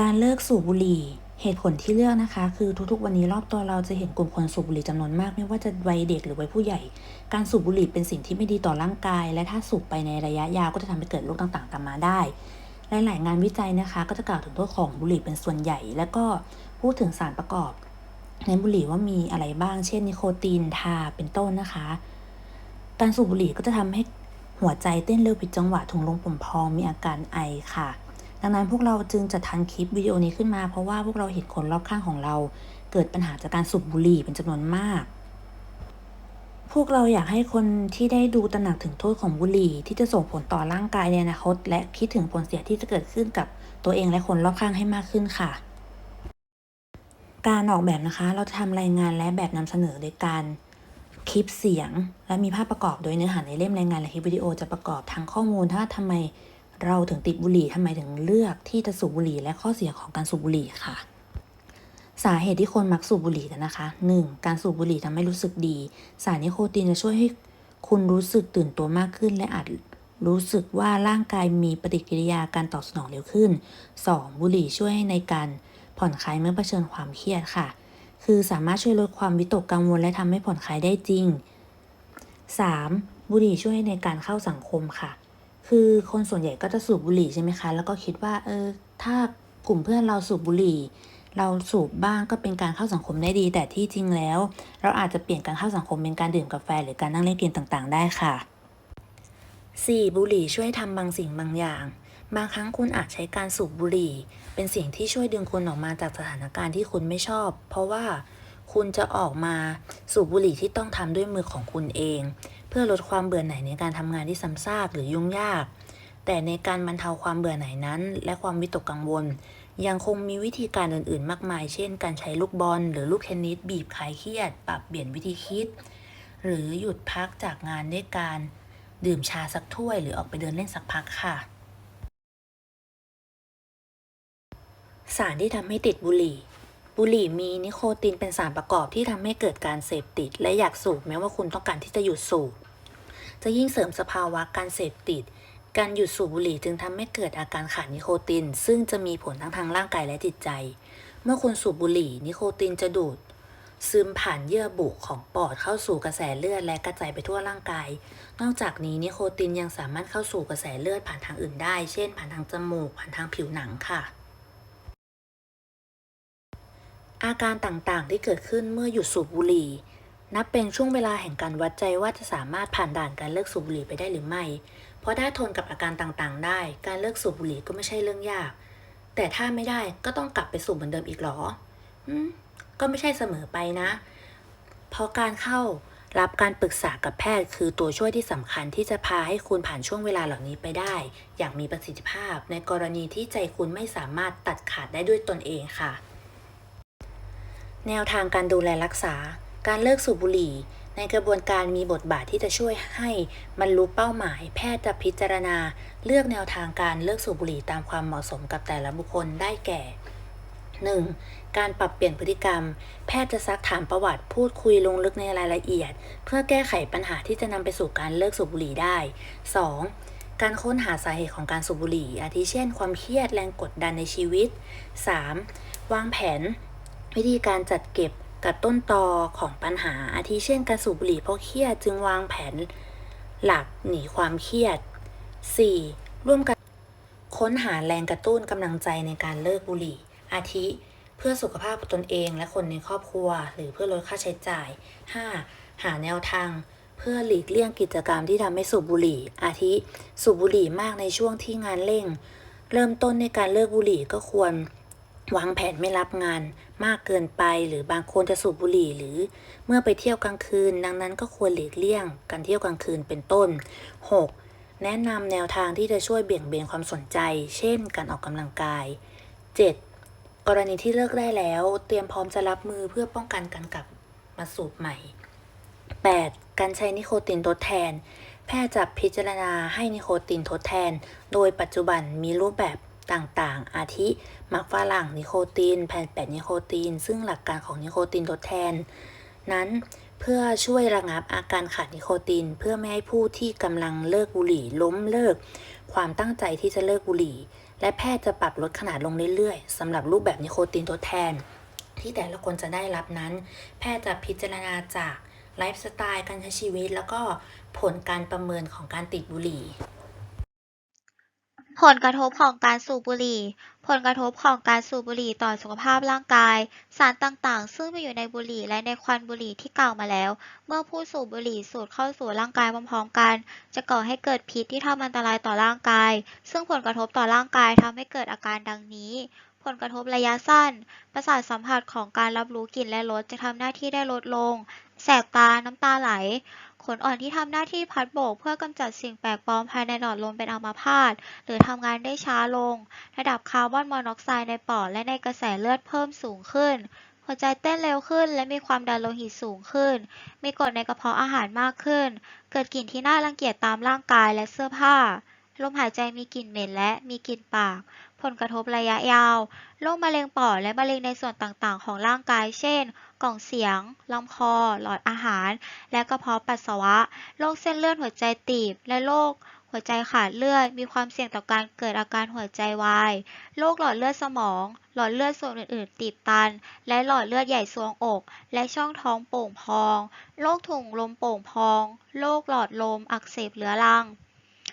การเลิกสูบบุหรี่ เหตุผลที่เลือกนะคะ คือทุกๆ วันนี้รอบตัวเราจะเห็นกลุ่มคนสูบบุหรี่จำนวนมาก ไม่ว่าจะวัยเด็กหรือวัยผู้ใหญ่ การสูบบุหรี่เป็นสิ่งที่ไม่ดีต่อร่างกาย และถ้าสูบไปในระยะยาวก็จะทำให้เกิดโรคต่างๆ ตามมาได้หลายๆงานวิจัยนะคะ ก็จะกล่าวถึงโทษของบุหรี่เป็นส่วนใหญ่ แล้วก็พูดถึงสารประกอบในบุหรี่ว่ามีอะไรบ้าง เช่น นิโคติน ทา เป็นต้นนะคะ การสูบบุหรี่ก็จะทำให้หัวใจเต้นเร็วผิดจังหวะถุงลมป่องพองมีอาการไอค่ะ ดังนั้นพวกเราจึงจะทันคลิปวิดีโอนี้ขึ้นมา เพราะว่าพวกเราเห็นคนรอบข้างของเรา เกิดปัญหาจากการสูบบุหรี่เป็นจำนวนมาก พวกเราอยากให้คนที่ได้ดูตระหนักถึงโทษของบุหรี่ที่จะส่งผลต่อร่างกายในอนาคต และคิดถึงผลเสียที่จะเกิดขึ้นกับตัวเองและคนรอบข้างให้มากขึ้นค่ะ การออกแบบนะคะ เราจะทำรายงานและแบบนำเสนอโดยการคลิปเสียง และมีภาพประกอบโดยเนื้อหาในเล่มรายงานและคลิปวิดีโอจะประกอบทั้งข้อมูลถ้าทำไม เราถึงติดบุหรี่ทำไมถึงเลือกที่จะสูบบุหรี่และข้อเสียของการสูบบุหรี่ค่ะ สาเหตุที่คนมักสูบบุหรี่กันนะคะ 1. การสูบบุหรี่ทำให้รู้สึกดี สารนิโคตินจะช่วยให้คุณรู้สึกตื่นตัวมากขึ้นและอาจรู้สึกว่าร่างกายมีปฏิกิริยาการตอบสนองเร็วขึ้น 2. บุหรี่ช่วยในการผ่อนคลายเมื่อเผชิญความเครียดค่ะ คือสามารถช่วยลดความวิตกกังวลและทำให้ผ่อนคลายได้จริง 3. บุหรี่ช่วยในการเข้าสังคมค่ะ คือคนส่วนใหญ่ก็จะสูบบุหรี่ใช่ไหมคะ แล้วก็คิดว่า เออ ถ้ากลุ่มเพื่อนเราสูบบุหรี่ เราสูบบ้างก็เป็นการเข้าสังคมได้ดี แต่ที่จริงแล้ว เราอาจจะเปลี่ยนการเข้าสังคมเป็นการดื่มกาแฟหรือการนั่งเล่นเกมต่างๆ ได้ค่ะ 4. บุหรี่ช่วยทำบางสิ่งบางอย่าง บางครั้งคุณอาจใช้การสูบบุหรี่ เป็นสิ่งที่ช่วยดึงคุณออกมาจากสถานการณ์ที่คุณไม่ชอบ เพราะว่าคุณจะออกมาสูบบุหรี่ที่ต้องทำด้วยมือของคุณเอง เพื่อลดความเบื่อหน่ายในการทำงานที่ซ้ำซากหรือยุ่งยาก แต่ในการบรรเทาความเบื่อหน่ายนั้น และความวิตกกังวล ยังคงมีวิธีการอื่น ๆ มากมาย เช่น การใช้ลูกบอล หรือลูกเทนนิสบีบคลายเครียด ปรับเปลี่ยนวิธีคิด หรือหยุดพักจากงานด้วยการดื่มชาสักถ้วย หรือออกไปเดินเล่นสักพักค่ะ สารที่ทำให้ติดบุหรี่ บุหรี่มีนิโคตินเป็นสารประกอบที่ทำให้เกิดการเสพติด และอยากสูบแม้ว่าคุณต้องการที่จะหยุดสูบ จะยิ่งเสริมสภาวะการเสพติด การหยุดสูบบุหรี่จึงทำให้เกิดอาการขาดนิโคติน ซึ่งจะมีผลทั้งทางร่างกายและจิตใจ เมื่อคุณสูบบุหรี่นิโคตินจะดูดซึมผ่านเยื่อบุของปอดเข้าสู่กระแสเลือดและกระจายไปทั่วร่างกาย นอกจากนี้นิโคตินยังสามารถเข้าสู่กระแสเลือดผ่านทางอื่นได้ เช่น ผ่านทางจมูก ผ่านทางผิวหนังค่ะ อาการต่างๆ ที่เกิดขึ้นเมื่อหยุดสูบบุหรี่ นับเป็นช่วงเวลาแห่งการวัดใจว่าจะสามารถผ่านด่านการเลิกสูบบุหรี่ไปได้หรือไม่ เพราะถ้าทนกับอาการต่างๆ ได้ การเลิกสูบบุหรี่ก็ไม่ใช่เรื่องยาก แต่ถ้าไม่ได้ก็ต้องกลับไปสูบเหมือนเดิมอีกหรอก็ไม่ใช่เสมอไปนะ เพราะการเข้ารับการปรึกษากับแพทย์ คือตัวช่วยที่สำคัญที่จะพาให้คุณผ่านช่วงเวลาเหล่านี้ไปได้ อย่างมีประสิทธิภาพ ในกรณีที่ใจคุณไม่สามารถตัดขาดได้ด้วยตนเองค่ะ แนวทางการดูแลรักษา การเลิกสูบบุหรี่ ในกระบวนการมีบทบาทที่จะช่วยให้บรรลุเป้าหมาย แพทย์จะพิจารณา เลือกแนวทางการเลิกสูบบุหรี่ตามความเหมาะสมกับแต่ละบุคคลได้แก่ 1. การปรับเปลี่ยนพฤติกรรม แพทย์จะซักถามประวัติพูดคุยลงลึกในรายละเอียด เพื่อแก้ไขปัญหาที่จะนำไปสู่การเลิกสูบบุหรี่ได้ 2. การค้นหาสาเหตุของการสูบบุหรี่ อาทิเช่น ความเครียดแรงกดดันในชีวิต 3. วางแผน วิธีการจัดเก็บกับต้นตอของปัญหาอาทิเช่นการสูบบุหรี่เพราะเครียดจึงวางแผนหลักหนีความเครียด 4. ร่วมกันค้นหาแรงกระตุ้นกำลังใจในการเลิกบุหรี่ อาทิ เพื่อสุขภาพตนเองและคนในครอบครัว หรือเพื่อลดค่าใช้จ่าย 5. หาแนวทาง เพื่อหลีกเลี่ยงกิจกรรมที่ทำให้สูบบุหรี่ อาทิ สูบบุหรี่มากในช่วงที่งานเร่ง เริ่มต้นในการเลิกบุหรี่ก็ควร วางแผนไม่รับงานมากเกินไปหรือบางคนจะสูบบุหรี่หรือเมื่อไปเที่ยวกลางคืน ดังนั้นก็ควรหลีกเลี่ยงการเที่ยวกลางคืนเป็นต้น 6. แนะนำแนวทางที่จะช่วยเบี่ยงเบนความสนใจ เช่น การออกกำลังกาย 7. กรณีที่เลิกได้แล้ว เตรียมพร้อมจะรับมือเพื่อป้องกันการกลับมาสูบใหม่ 8. การใช้นิโคตินทดแทน แพทย์จะพิจารณาให้นิโคตินทดแทน โดยปัจจุบันมีรูปแบบ ต่างๆ อาทิมักฝรั่งนิโคตินแผ่นแปะนิโคติน ซึ่งหลักการของนิโคตินทดแทน นั้นเพื่อช่วยระงับอาการขาดนิโคติน เพื่อไม่ให้ผู้ที่กำลังเลิกบุหรี่ล้มเลิก ความตั้งใจที่จะเลิกบุหรี่ และแพทย์จะปรับลดขนาดลงเรื่อยๆสำหรับรูปแบบนิโคตินทดแทน ที่แต่ละคนจะได้รับนั้น แพทย์จะพิจารณาจากไลฟ์สไตล์การใช้ชีวิต แล้วก็ผลการประเมินของการติดบุหรี่ ผลกระทบของการสูบบุหรี่ ผลกระทบของการสูบบุหรี่ต่อสุขภาพร่างกาย สารต่างๆ ซึ่งมีอยู่ในบุหรี่และในควันบุหรี่ที่กล่าวมาแล้ว เมื่อผู้สูบบุหรี่สูดเข้าสู่ร่างกายพร้อมๆกัน จะก่อให้เกิดพิษที่ทำอันตรายต่อร่างกาย ซึ่งผลกระทบต่อร่างกายทำให้เกิดอาการดังนี้ ผลกระทบระยะสั้น ประสาทสัมผัสของการรับรู้กลิ่นและรสจะทำหน้าที่ได้ลดลง แสบตา น้ำตาไหล ขนอ่อนที่ทำหน้าที่พัดโบก เพื่อกำจัดสิ่งแปลกปลอมภายในหลอดลมเป็นอัมาพาตหรือทำงานได้ช้าลง ระดับคาร์บอนมอนอกไซด์ในปอดและในกระแสเลือดเพิ่มสูงขึ้น หัวใจเต้นเร็วขึ้น และมีความดันโลหิตสูงขึ้น มีกรดในกระเพาะอาหารมากขึ้น เกิดกลิ่นที่น่ารังเกียจตามร่างกายและเสื้อผ้าลมหายใจมีกลิ่นเหม็นและมีกลิ่นปาก ผลกระทบระยะยาว โรคมะเร็งปอดและมะเร็งในส่วนต่างๆ ของร่างกาย เช่น กล่องเสียง ลำคอ หลอดอาหาร และกระเพาะปัสสาวะ โรคเส้นเลือดหัวใจตีบ และโรคหัวใจขาดเลือด มีความเสี่ยงต่อการเกิดอาการหัวใจวาย โรคหลอดเลือดสมอง หลอดเลือดส่วนอื่น ๆ ตีบตัน และหลอดเลือดใหญ่ทรวงอก และช่องท้องโป่งพอง โรคถุงลมโป่งพอง โรคหลอดลมอักเสบเรื้อรัง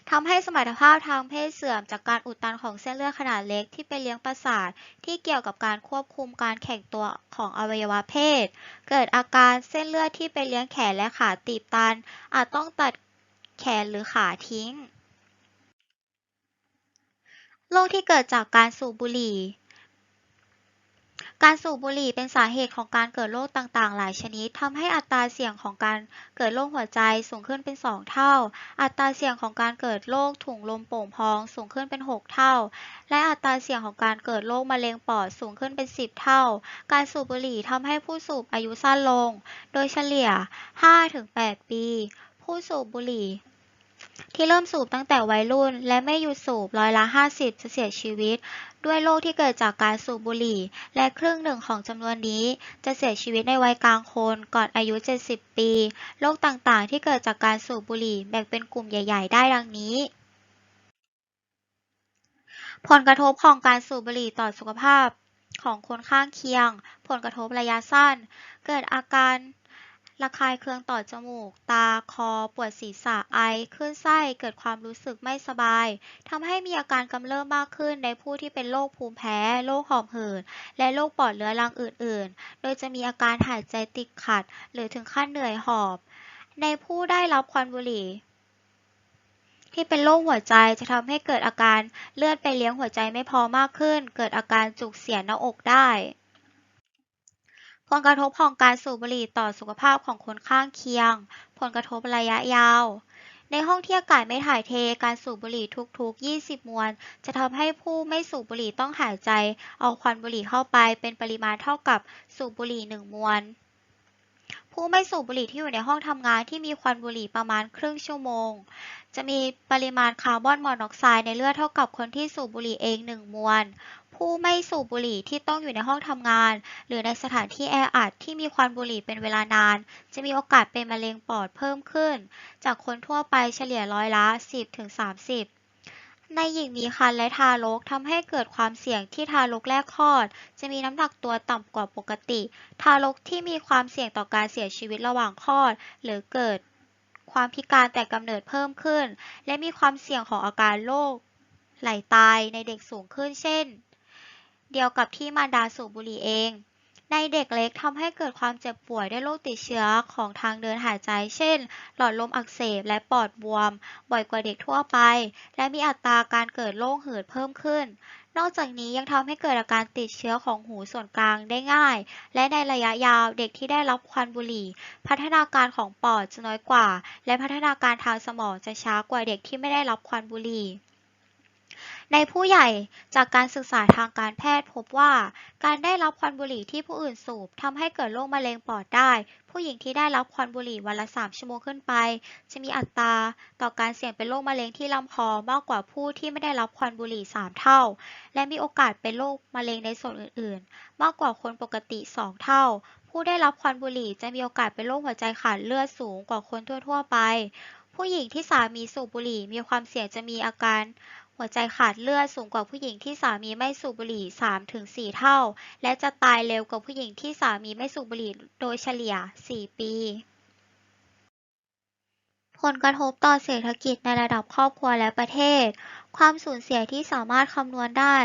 ทำให้สมรรถภาพทางเพศเสื่อมจากการอุดตันของเส้นเลือดขนาดเล็กที่ไปเลี้ยงประสาทที่เกี่ยวกับการควบคุมการแข็งตัวของอวัยวะเพศ เกิดอาการเส้นเลือดที่ไปเลี้ยงแขนและขาตีบตัน อาจต้องตัดแขนหรือขาทิ้งโรคที่เกิดจากการสูบบุหรี่ การสูบบุหรี่เป็นสาเหตุของการเกิดโรคต่างๆ หลายชนิดทำให้อัตราเสี่ยงของการเกิดโรคหัวใจสูงขึ้นเป็น 2 เท่า อัตราเสี่ยงของการเกิดโรคถุงลมโป่งพองสูงขึ้นเป็น 6 เท่า และอัตราเสี่ยงของการเกิดโรคมะเร็งปอดสูงขึ้นเป็น 10 เท่า การสูบบุหรี่ทำให้ผู้สูบอายุสั้นลง โดยเฉลี่ย 5-8 ปี ผู้สูบบุหรี่ที่เริ่มสูบตั้งแต่วัยรุ่น และไม่หยุดสูบร้อยละ 50 จะเสียชีวิต ด้วยโรคที่เกิดจากการสูบบุหรี่ และครึ่งหนึ่งของจำนวนนี้ จะเสียชีวิตในวัยกลางคนก่อนอายุ 70 ปี โรคต่างๆ ที่เกิดจากการสูบบุหรี่แบ่งเป็นกลุ่มใหญ่ ๆ ได้ดังนี้ผลกระทบของการสูบบุหรี่ต่อสุขภาพของคนข้างเคียง ผลกระทบระยะสั้น เกิดอาการ ระคายเคืองต่อจมูก ตา คอ ปวดศีรษะ ไอ คลื่นไส้ เกิดความรู้สึกไม่สบายทำให้มีอาการกำเริบมากขึ้นในผู้ที่เป็นโรคภูมิแพ้ โรคหอบหืด และโรคปอดเรื้อรังอื่น ๆ โดยจะมีอาการหายใจติดขัด หรือถึงขั้นเหนื่อยหอบ ในผู้ได้รับควันบุหรี่ที่เป็นโรคหัวใจจะทำให้เกิดอาการเลือดไปเลี้ยงหัวใจไม่พอมากขึ้น เกิดอาการจุกเสียดหน้าอกได้ ผลกระทบของการสูบบุหรี่ต่อสุขภาพของคนข้างเคียง ผลกระทบระยะยาว ในห้องที่อากาศไม่ถ่ายเท การสูบบุหรี่ทุกๆ 20 มวน จะทำให้ผู้ไม่สูบบุหรี่ต้องหายใจ เอาควันบุหรี่เข้าไปเป็นปริมาณเท่ากับสูบบุหรี่ 1 มวน ผู้ไม่สูบบุหรี่ที่อยู่ในห้องทำงานที่มีควันบุหรี่ประมาณครึ่งชั่วโมง จะมีปริมาณคาร์บอนมอนอกไซด์ในเลือดเท่ากับคนที่สูบบุหรี่เอง 1 มวน ผู้ไม่สูบบุหรี่ที่ต้องอยู่ในห้องทำงาน หรือในสถานที่แออัดที่มีควันบุหรี่เป็นเวลานาน จะมีโอกาสเป็นมะเร็งปอดเพิ่มขึ้น จากคนทั่วไปเฉลี่ยร้อยละ 10-30 ในหญิงมีครรภ์และทารกทำให้เกิดความเสี่ยงที่ทารกแรกคลอด จะมีน้ำหนักตัวต่ำกว่าปกติ ทารกที่มีความเสี่ยงต่อการเสียชีวิตระหว่างคลอด หรือเกิดความพิการแต่กำเนิดเพิ่มขึ้น และมีความเสี่ยงของอาการโรคไหลตายในเด็กสูงขึ้นเช่น เดียวกับที่มารดาสูบบุหรี่เอง ในเด็กเล็กทำให้เกิดความเจ็บป่วยด้วยโรคติดเชื้อของทางเดินหายใจ เช่น หลอดลมอักเสบและปอดบวม บ่อยกว่าเด็กทั่วไป และมีอัตราการเกิดโรคหืดเพิ่มขึ้น นอกจากนี้ยังทำให้เกิดอาการติดเชื้อของหูส่วนกลางได้ง่าย และในระยะยาวเด็กที่ได้รับควันบุหรี่ พัฒนาการของปอดจะน้อยกว่า และพัฒนาการทางสมองจะช้ากว่าเด็กที่ไม่ได้รับควันบุหรี่ ในผู้ใหญ่จากการศึกษาทางการแพทย์พบว่า การได้รับควันบุหรี่ที่ผู้อื่นสูบทำให้เกิดโรคมะเร็งปอดได้ ผู้หญิงที่ได้รับควันบุหรี่วันละ 3 ชั่วโมงขึ้นไป จะมีอัตราต่อการเสี่ยงเป็นโรคมะเร็งที่ลำคอมากกว่าผู้ที่ไม่ได้รับควันบุหรี่ 3 เท่า และมีโอกาสเป็นโรคมะเร็งในส่วนอื่น ๆ มากกว่าคนปกติ 2 เท่าผู้ได้รับควันบุหรี่จะมีโอกาสเป็นโรคหัวใจขาดเลือดสูงกว่าคนทั่ว ๆ ไป ผู้หญิงที่สามีสูบบุหรี่มีความเสี่ยงจะมีอาการ หัวใจขาดเลือดสูงกว่าผู้หญิงที่สามีไม่สูบบุหรี่ 3-4 เท่า และจะตายเร็วกว่าผู้หญิงที่สามีไม่สูบบุหรี่โดยเฉลี่ย 4 ปี ผลกระทบต่อเศรษฐกิจในระดับครอบครัวและประเทศ ความสูญเสียที่สามารถคำนวณได้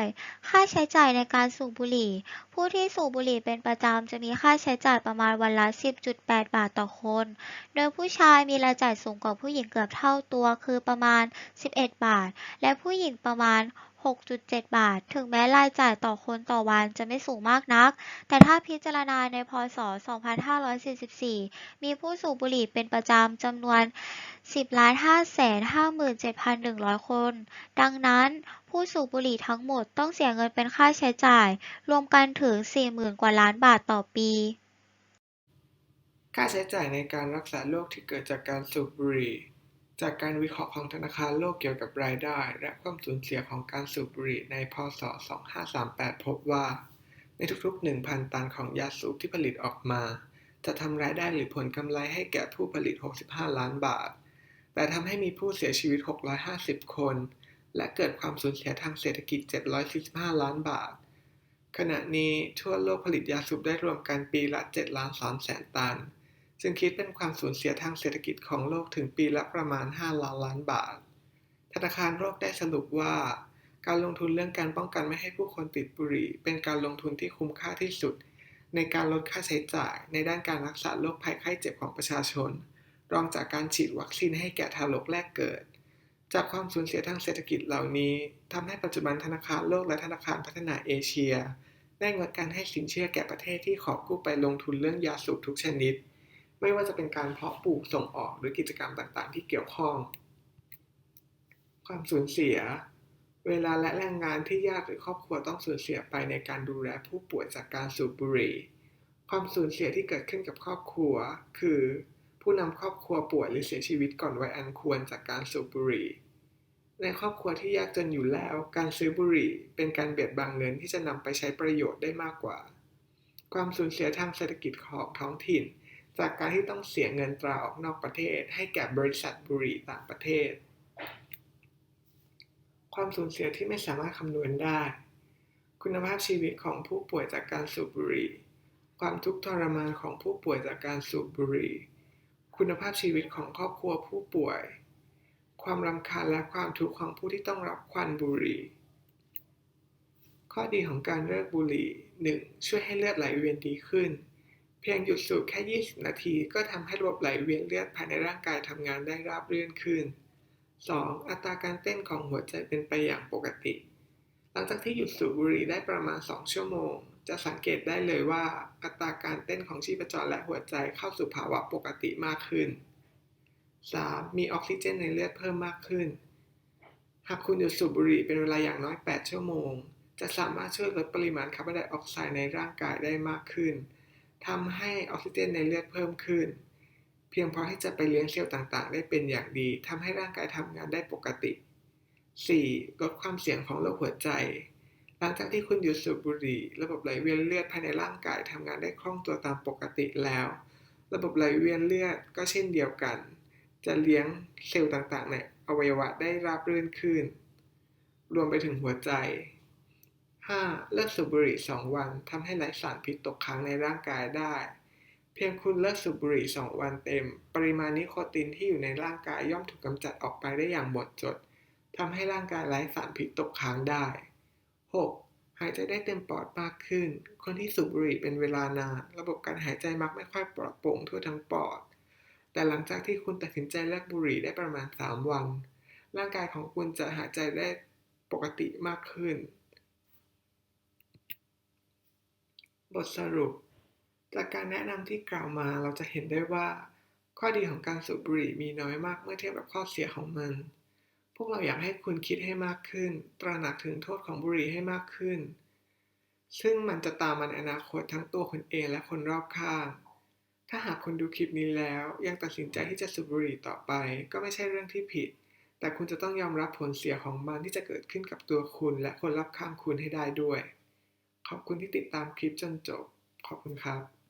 ค่าใช้จ่ายในการสูบบุหรี่ ผู้ที่สูบบุหรี่เป็นประจำจะมีค่าใช้จ่ายประมาณวันละ 10.8 บาทต่อคน โดยผู้ชายมีรายจ่ายสูงกว่าผู้หญิงเกือบเท่าตัวคือประมาณ 11 บาท และผู้หญิงประมาณ 6.7 บาท ถึงแม้รายจ่ายต่อคนต่อวันจะไม่สูงมากนัก แต่ถ้าพิจารณาในพ.ศ.2544 มีผู้สูบบุหรี่เป็นประจำจำนวน 10,557,100 คน ดังนั้นผู้สูบบุหรี่ทั้งหมดต้องเสียเงินเป็นค่าใช้จ่าย รวมกันถึง 40,000 กว่าล้านบาทต่อปี ค่าใช้จ่ายในการรักษาโรคที่เกิดจากการสูบบุหรี่ จากการวิเคราะห์ของธนาคารโลกเกี่ยวกับรายได้ และความสูญเสียของการสูบบุหรี่ในพ.ศ.2538 พบว่า ในทุกๆ 1,000 ตันของยาสูบที่ผลิตออกมา จะทำรายได้หรือผลกำไรให้แก่ผู้ผลิต 65 ล้านบาท แต่ทำให้มีผู้เสียชีวิต 650 คน และเกิดความสูญเสียทางเศรษฐกิจ 745 ล้านบาท ขณะนี้ทั่วโลกผลิตยาสูบได้รวมกันปีละ7ล้าน3แสนตัน ซึ่งคิดเป็นความสูญเสียทางเศรษฐกิจของโลกถึงปีละประมาณ 5 ล้านล้านบาท ธนาคารโลกได้สรุปว่า การลงทุนเรื่องการป้องกันไม่ให้ผู้คนติดบุหรี่ เป็นการลงทุนที่คุ้มค่าที่สุด ในการลดค่าใช้จ่ายในด้านการรักษาโรคภัยไข้เจ็บของประชาชน รองจากการฉีดวัคซีนให้แก่ทารกแรกเกิด จากความสูญเสียทางเศรษฐกิจเหล่านี้ทำให้ปัจจุบันธนาคารโลกและธนาคารพัฒนาเอเชีย ได้งดการให้สินเชื่อแก่ประเทศที่ขอกู้ไปลงทุนเรื่องยาสูบทุกชนิด ไม่ว่าจะเป็นการเพาะปลูกส่งออกหรือกิจกรรมต่างๆ ที่เกี่ยวข้อง ความสูญเสีย เวลาและแรงงานที่ญาติหรือครอบครัวต้องสูญเสียไปในการดูแลผู้ป่วยจากการสูบบุหรี่ ความสูญเสียที่เกิดขึ้นกับครอบครัว คือ ผู้นำครอบครัวป่วยหรือเสียชีวิตก่อนวัยอันควรจากการสูบบุหรี่ ในครอบครัวที่ยากจนอยู่แล้ว การซื้อบุหรี่ เป็นการเบียดบังเงินที่จะนำไปใช้ประโยชน์ได้มากกว่า ความสูญเสียทางเศรษฐกิจของท้องถิ่น จากการที่ต้องเสียเงินตราออกนอกประเทศ ให้แก่บริษัทบุหรี่ต่างประเทศ ความสูญเสียที่ไม่สามารถคำนวณได้ คุณภาพชีวิตของผู้ป่วยจากการสูบบุหรี่ ความทุกข์ทรมานของผู้ป่วยจากการสูบบุหรี่ คุณภาพชีวิตของครอบครัวผู้ป่วย ความรำคาญและความทุกข์ของผู้ที่ต้องรับควันบุหรี่ ข้อดีของการเลิกบุหรี่ 1. ช่วยให้เลือดไหลเวียนดีขึ้น เพียงหยุดสูบแค่ 20 นาที ก็ทำให้ระบบไหลเวียนเลือดภายในร่างกายทำงานได้ราบรื่นขึ้น 2. อัตราการเต้นของหัวใจเป็นไปอย่างปกติ หลังจากที่หยุดสูบบุหรี่ได้ประมาณ 2 ชั่วโมง จะสังเกตได้เลยว่า อัตราการเต้นของชีพจรและหัวใจเข้าสู่ภาวะปกติมากขึ้น 3. มีออกซิเจนในเลือดเพิ่มมากขึ้น หากคุณหยุดสูบบุหรี่เป็นเวลาอย่างน้อย 8 ชั่วโมง จะสามารถช่วยลดปริมาณคาร์บอนไดออกไซด์ในร่างกายได้มากขึ้น ทำให้ออกซิเจนในเลือดเพิ่มขึ้น เพียงพอที่จะไปเลี้ยงเซลล์ต่างๆ ได้เป็นอย่างดีทำให้ร่างกายทำงานได้ปกติ 4. ลดความเสี่ยงของโรคหัวใจ หลังจากที่คุณหยุดสูบบุหรี่ ระบบไหลเวียนเลือดภายในร่างกายทำงานได้คล่องตัวตามปกติแล้ว ระบบไหลเวียนเลือดก็เช่นเดียวกัน จะเลี้ยงเซลล์ต่างๆ ในอวัยวะได้ราบรื่นขึ้น รวมไปถึงหัวใจ 5. เลิกสูบบุหรี่ 2 วันทำให้ไร้สารพิษตกค้างในร่างกายได้ เพียงคุณเลิกสูบบุหรี่ 2 วันเต็ม ปริมาณนิโคตินที่อยู่ในร่างกายย่อมถูกกำจัดออกไปได้อย่างหมดจดทำให้ร่างกายไร้สารพิษตกค้างได้ 6. หายใจได้เต็มปอดมากขึ้น คนที่สูบบุหรี่เป็นเวลานาน ระบบการหายใจมักไม่ค่อยปลอดโปร่งทั่วทั้งปอด แต่หลังจากที่คุณตัดสินใจเลิกบุหรี่ได้ประมาณ 3 วัน ร่างกายของคุณจะหายใจได้ปกติมากขึ้น บทสรุป จากการแนะนำที่กล่าวมาเราจะเห็นได้ว่า ข้อดีของการสูบบุหรี่มีน้อยมากเมื่อเทียบกับข้อเสียของมัน พวกเราอยากให้คุณคิดให้มากขึ้น ตระหนักถึงโทษของบุหรี่ให้มากขึ้น ซึ่งมันจะตามมาในอนาคตทั้งตัวคุณเองและคนรอบข้าง ถ้าหากคุณดูคลิปนี้แล้วยังตัดสินใจที่จะสูบบุหรี่ต่อไป ก็ไม่ใช่เรื่องที่ผิด แต่คุณจะต้องยอมรับผลเสียของมันที่จะเกิดขึ้นกับตัวคุณและคนรอบข้างคุณให้ได้ด้วย ขอบคุณที่ติดตามคลิปจนจบ ขอบคุณครับ